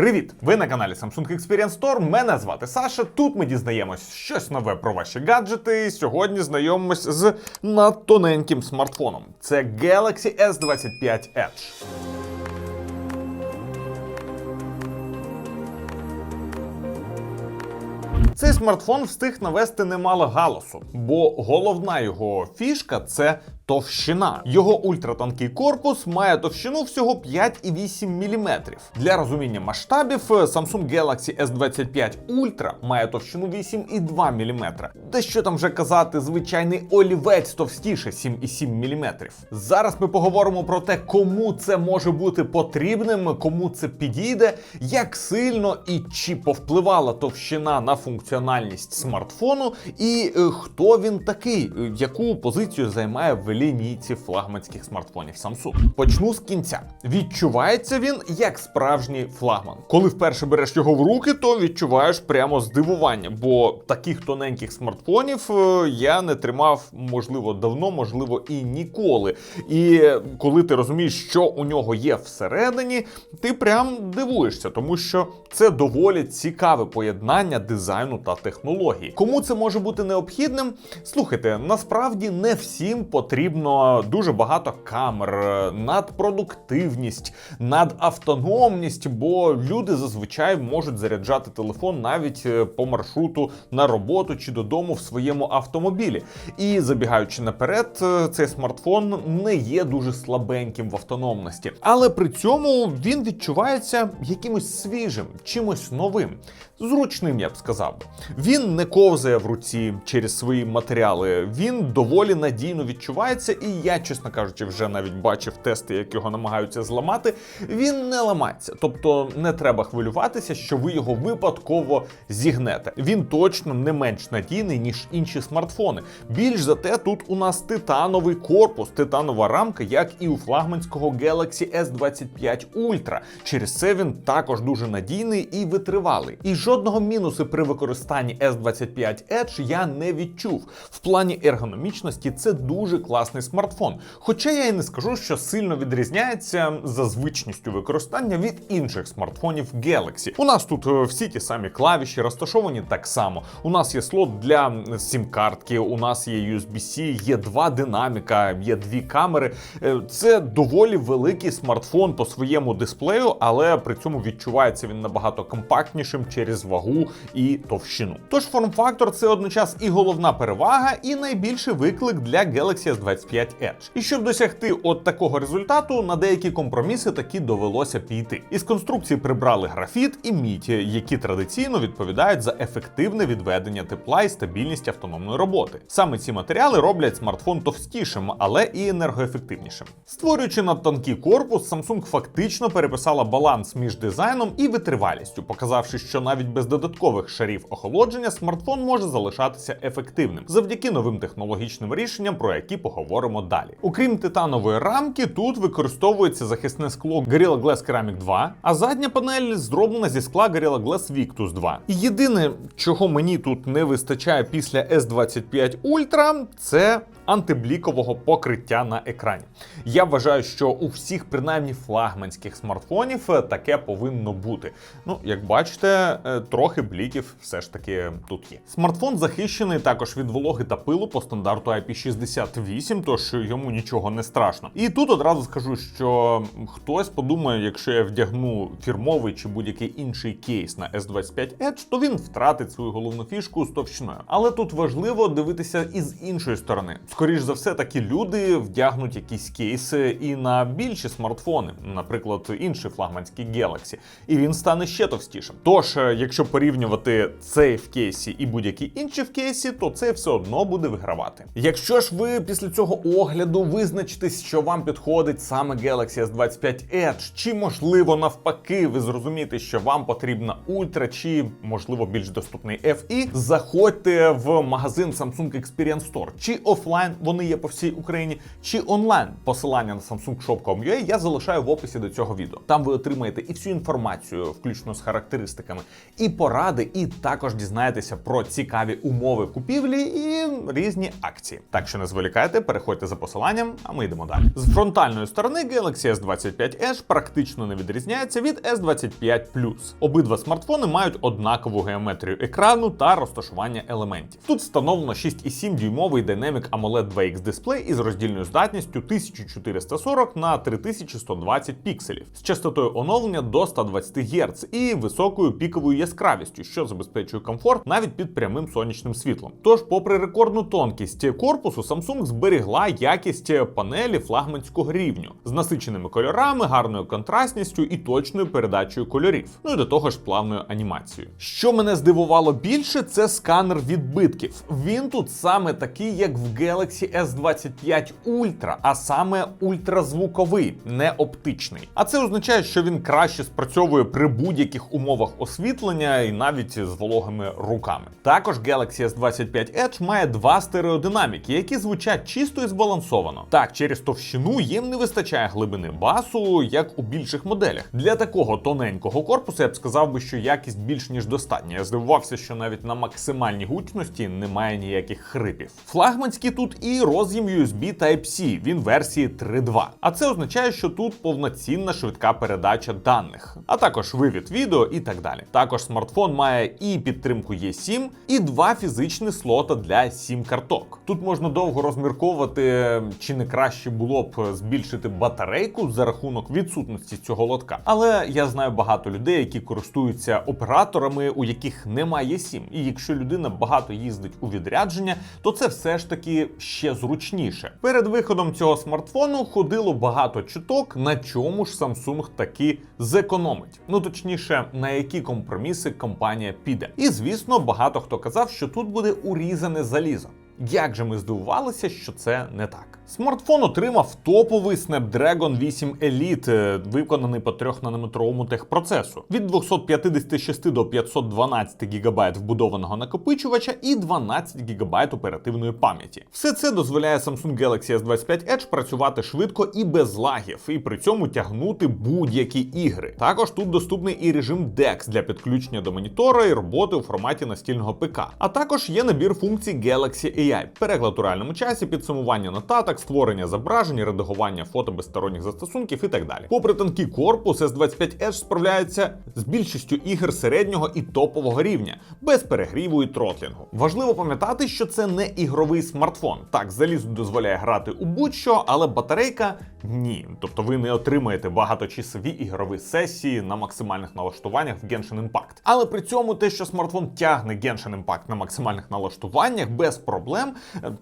Привіт! Ви на каналі Samsung Experience Store. Мене звати Саша. Тут ми дізнаємось щось нове про ваші гаджети. І сьогодні знайомимось з надтоненьким смартфоном. Це Galaxy S25 Edge. Цей смартфон встиг навести немало галасу, бо головна його фішка це товщина. Його ультратонкий корпус має товщину всього 5,8 мм. Для розуміння масштабів Samsung Galaxy S25 Ultra має товщину 8,2 мм. Де що там вже казати, звичайний олівець товстіше 7,7 мм. Зараз ми поговоримо про те, кому це може бути потрібним, кому це підійде, як сильно і чи повпливала товщина на функціональність смартфону, і е, хто він такий, е, яку позицію займає в лінійці флагманських смартфонів Samsung. Почну з кінця. Відчувається він як справжній флагман. Коли вперше береш його в руки, то відчуваєш прямо здивування, бо таких тоненьких смартфонів е, я не тримав, можливо, давно, можливо, і ніколи. І коли ти розумієш, що у нього є всередині, ти прям дивуєшся, тому що це доволі цікаве поєднання дизайну та технології. Кому це може бути необхідним? Слухайте, насправді не всім потрібно дуже багато камер, надпродуктивність, надавтономність, бо люди зазвичай можуть заряджати телефон навіть е, по маршруту на роботу чи додому в своєму автомобілі. І забігаючи наперед, е, цей смартфон не є дуже слабеньким в автономності, але при цьому він відчувається якимось свіжим, чимось новим, зручним, я б сказав. Він не ковзає в руці через свої матеріали, він доволі надійно відчувається, і я, чесно кажучи, вже навіть бачив тести, як його намагаються зламати. Він не ламається, тобто не треба хвилюватися, що ви його випадково зігнете. Він точно не менш надійний, ніж інші смартфони. Більш за те, тут у нас титановий корпус, титанова рамка, як і у флагманського Galaxy S25 Ultra. Через це він також дуже надійний і витривалий. І жодного мінусу при використанні S25 Edge я не відчув. В плані ергономічності це дуже класний смартфон. Хоча я і не скажу, що сильно відрізняється за звичністю використання від інших смартфонів Galaxy. У нас тут е, всі ті самі клавіші розташовані так само. У нас є слот для сім-картки, у нас є USB-C, є два динаміка, є дві камери. Е, Це доволі великий смартфон по своєму дисплею, але при цьому відчувається він набагато компактнішим через вагу і товщину. Тож форм-фактор це одночас і головна перевага, і найбільший виклик для Galaxy S25 Edge. І щоб досягти от такого результату, на деякі компроміси таки довелося піти. Із конструкції прибрали графіт і мідь, які традиційно відповідають за ефективне відведення тепла і стабільність автономної роботи. Саме ці матеріали роблять смартфон товстішим, але і енергоефективнішим. Створюючи надтонкий корпус, Samsung фактично переписала баланс між дизайном і витривалістю, показавши, що навіть без додаткових шарів охолодження смартфон може залишатися ефективним завдяки новим технологічним рішенням, про які поговоримо далі. Окрім титанової рамки, тут використовується захисне скло Gorilla Glass Ceramic 2, а задня панель зроблена зі скла Gorilla Glass Victus 2. І єдине, чого мені тут не вистачає після S25 Ultra, це антиблікового покриття на екрані. Я вважаю, що у всіх, принаймні флагманських смартфонів, е, таке повинно бути. Ну, як бачите, е, трохи бліків все ж таки тут є. Смартфон захищений також від вологи та пилу по стандарту IP68, тож йому нічого не страшно. І тут одразу скажу, що хтось подумає, якщо я вдягну фірмовий чи будь-який інший кейс на S25 Edge, то він втратить свою головну фішку з товщиною. Але тут важливо дивитися і з іншої сторони. Скоріш за все, такі люди вдягнуть якісь кейси і на більші смартфони, наприклад, інший флагманський Galaxy, і він стане ще товстішим. Тож, е, якщо порівнювати цей в кейсі і будь-який інший в кейсі, то це все одно буде вигравати. Якщо ж ви після цього огляду визначитесь, що вам підходить саме Galaxy S25 Edge, чи можливо навпаки, ви зрозумієте, що вам потрібна Ultra, чи можливо більш доступний FE, заходьте в магазин Samsung Experience Store, чи офлайн вони є по всій Україні, чи онлайн. Посилання на samsungshop.com.ua я залишаю в описі до цього відео. Там ви отримаєте і всю інформацію, включно з характеристиками, і поради, і також дізнаєтеся про цікаві умови купівлі і різні акції. Так що не зволікайте, переходьте за посиланням, а ми йдемо далі. З фронтальної сторони Galaxy S25 Edge практично не відрізняється від S25 Plus. Обидва смартфони мають однакову геометрію екрану та розташування елементів. Тут встановлено 6,7 дюймовий Dynamic AMOLED 2X дисплей із роздільною здатністю 1440 на 3120 пікселів з частотою оновлення до 120 Гц і високою піковою яскравістю, що забезпечує комфорт навіть під прямим сонячним світлом. Тож, попри рекордну тонкість корпусу, Samsung зберігла якість панелі флагманського рівню з насиченими кольорами, гарною контрастністю і точною передачею кольорів. Ну і до того ж плавною анімацією. Що мене здивувало більше, це сканер відбитків. Він тут саме такий, як в Galaxy S25 Ultra, а саме ультразвуковий, не оптичний. А це означає, що він краще спрацьовує при будь-яких умовах освітлення і навіть з вологими руками. Також Galaxy S25 Edge має два стереодинаміки, які звучать чисто і збалансовано. Так, через товщину їм не вистачає глибини басу, як у більших моделях. Для такого тоненького корпусу я б сказав би, що якість більш ніж достатня. Я здивувався, що навіть на максимальній гучності немає ніяких хрипів. Флагманський тут і роз'єм USB Type-C, він версії 3.2. А це означає, що тут повноцінна швидка передача даних, а також вивід відео і так далі. Також смартфон має і підтримку E7, і два фізичні слота для сім карток. Тут можна довго розмірковувати, чи не краще було б збільшити батарейку за рахунок відсутності цього лотка. Але я знаю багато людей, які користуються операторами, у яких немає сім. І якщо людина багато їздить у відрядження, то це все ж таки ще зручніше. Перед виходом цього смартфону ходило багато чуток, на чому ж Samsung таки зекономить. Ну точніше, на які компроміси компанія піде. І звісно, багато хто казав, що тут буде урізане залізо. Як же ми здивувалися, що це не так. Смартфон отримав топовий Snapdragon 8 Elite, е, виконаний по 3-нанометровому техпроцесу. Від 256 до 512 ГБ вбудованого накопичувача і 12 ГБ оперативної пам'яті. Все це дозволяє Samsung Galaxy S25 Edge працювати швидко і без лагів, і при цьому тягнути будь-які ігри. Також тут доступний і режим DeX для підключення до монітора і роботи у форматі настільного ПК. А також є набір функцій Galaxy AI, переклад у реальному часі, підсумування нотаток, створення зображень, редагування фото без сторонніх застосунків і так далі. Попри тонкий корпус, S25 Edge справляється з більшістю ігор середнього і топового рівня, без перегріву і тротлінгу. Важливо пам'ятати, що це не ігровий смартфон. Так, залізо дозволяє грати у будь-що, але батарейка ні. Тобто ви не отримаєте багаточасові ігрові сесії на максимальних налаштуваннях в Genshin Impact. Але при цьому те, що смартфон тягне Genshin Impact на максимальних налаштуваннях без проблем,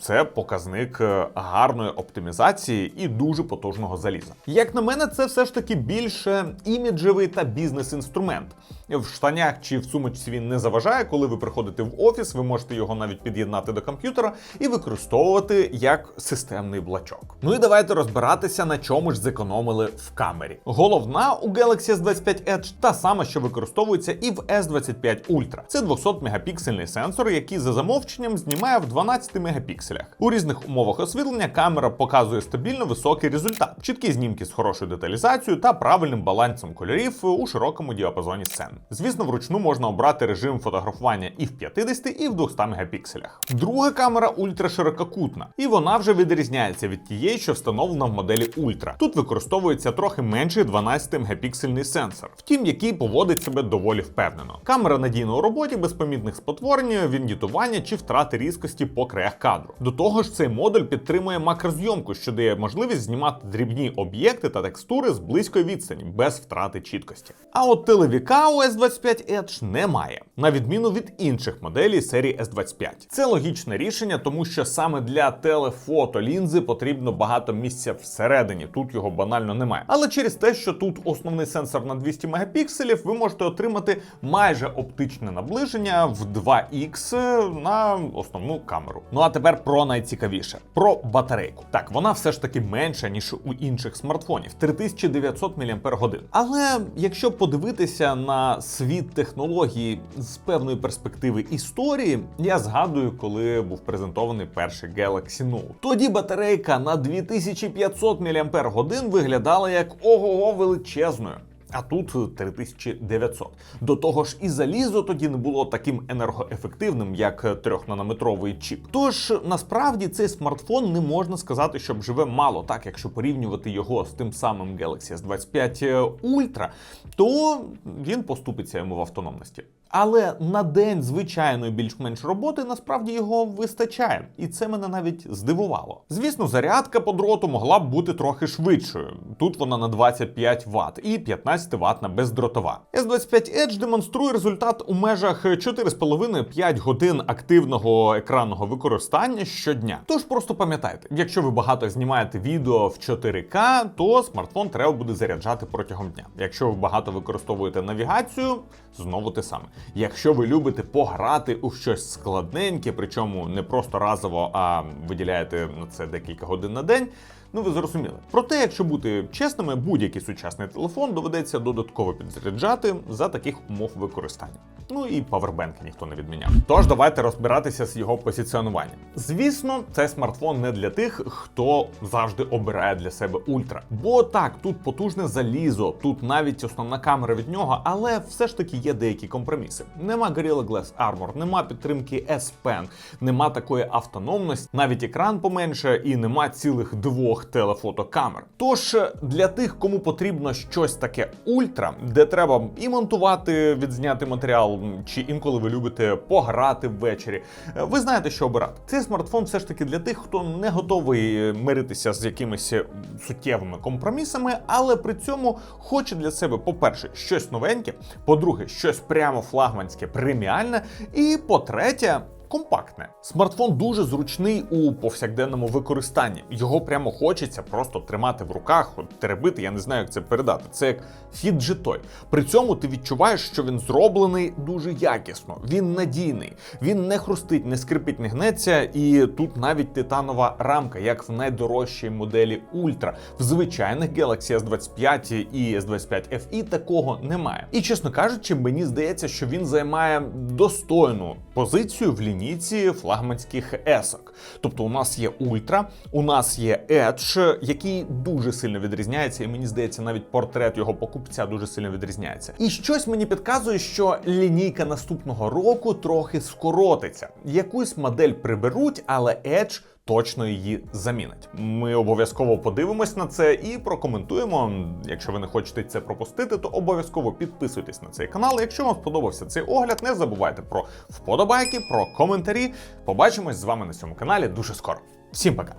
це показник е, гарної оптимізації і дуже потужного заліза. Як на мене, це все ж таки більше іміджевий та бізнес-інструмент. В штанях чи в сумочці він не заважає, коли ви приходите в офіс, ви можете його навіть під'єднати до комп'ютера і використовувати як системний блачок. Ну і давайте розбиратися, на чому ж зекономили в камері. Головна у Galaxy S25 Edge та сама, що використовується і в S25 Ultra. Це 200 мегапіксельний сенсор, який за замовченням знімає в 12 мегапікселях. У різних умовах освітлення камера показує стабільно високий результат, чіткі знімки з хорошою деталізацією та правильним балансом кольорів у широкому діапазоні сцен. Звісно, вручну можна обрати режим фотографування і в 50, і в 200 мегапікселях. Друга камера ультраширококутна, і вона вже відрізняється від тієї, що встановлена в моделі Ultra. Тут використовується трохи менший 12 мегапіксельний сенсор, втім, який поводить себе доволі впевнено. Камера надійна у роботі без помітних спотворень, віндітування чи втрати різкості по краях кадру. До того ж, цей модуль підтримує макрозйомку, що дає можливість знімати дрібні об'єкти та текстури з близької відстані без втрати чіткості. А от телевіка у S25 Edge немає, на відміну від інших моделей серії S25. Це логічне рішення, тому що саме для телефото лінзи потрібно багато місця всередині. Тут його банально немає. Але через те, що тут основний сенсор на 200 мегапікселів, ви можете отримати майже оптичне наближення в 2х на основну камеру. Ну а тепер про найцікавіше: про батарейку. Так, вона все ж таки менша ніж у інших смартфонів 3900 мАч. Але якщо подивитися на світ технології з певної перспективи історії, я згадую, коли був презентований перший Galaxy Note. Тоді батарейка на 2500 мАч виглядала як ого-го величезною. А тут 3900. До того ж, і залізо тоді не було таким енергоефективним, як 3-нанометровий чіп. Тож насправді цей смартфон не можна сказати, щоб живе мало, так якщо порівнювати його з тим самим Galaxy S25 Ultra, то він поступиться йому в автономності. Але на день звичайної більш-менш роботи насправді його вистачає, і це мене навіть здивувало. Звісно, зарядка по дроту могла б бути трохи швидшою. Тут вона на 25 Вт і 15 ватна бездротова. S25 Edge демонструє результат у межах 4,5-5 годин активного екранного використання щодня. Тож просто пам'ятайте, якщо ви багато знімаєте відео в 4К, то смартфон треба буде заряджати протягом дня. Якщо ви багато використовуєте навігацію, знову те саме. Якщо ви любите пограти у щось складненьке, причому не просто разово, а виділяєте на це декілька годин на день. Ну, ви зрозуміли. Проте, якщо бути чесними, будь-який сучасний телефон доведеться додатково підзаряджати за таких умов використання. Ну і павербенки ніхто не відміняв. Тож давайте розбиратися з його позиціонуванням. Звісно, цей смартфон не для тих, хто завжди обирає для себе ультра. Бо так, тут потужне залізо, тут навіть основна камера від нього, але все ж таки є деякі компроміси. Нема Gorilla Glass Armor, нема підтримки S Pen, нема такої автономності, навіть екран поменше, і нема цілих двох телефотокамер. Тож для тих, кому потрібно щось таке ультра, де треба і монтувати відзнятий матеріал, чи інколи ви любите пограти ввечері, е, ви знаєте, що обирати. Цей смартфон все ж таки для тих, хто не готовий е, миритися з якимись е, суттєвими компромісами, але при цьому хоче для себе, по-перше, щось новеньке, по-друге, щось прямо флагманське, преміальне, і по-третє. Компактне смартфон дуже зручний у повсякденному використанні. Його прямо хочеться просто тримати в руках, теребити. Я не знаю, як це передати. Це як фіджетой. При цьому ти відчуваєш, що він зроблений дуже якісно. Він надійний, він не хрустить, не скрипить, не гнеться. І тут навіть титанова рамка, як в найдорожчій моделі Ultra. В звичайних Galaxy S25 і S25 FE такого немає. І чесно кажучи, мені здається, що він займає достойну позицію в лінійці флагманських есок. Тобто, у нас є Ультра, у нас є Edge, який дуже сильно відрізняється, і мені здається, навіть портрет його покупця дуже сильно відрізняється. І щось мені підказує, що лінійка наступного року трохи скоротиться. Якусь модель приберуть, але Edge точно її замінить. Ми обов'язково подивимось на це і прокоментуємо. Якщо ви не хочете це пропустити, то обов'язково підписуйтесь на цей канал. Якщо вам сподобався цей огляд, не забувайте про вподобайки, про коментарі. Побачимось з вами на цьому каналі дуже скоро. Всім пока!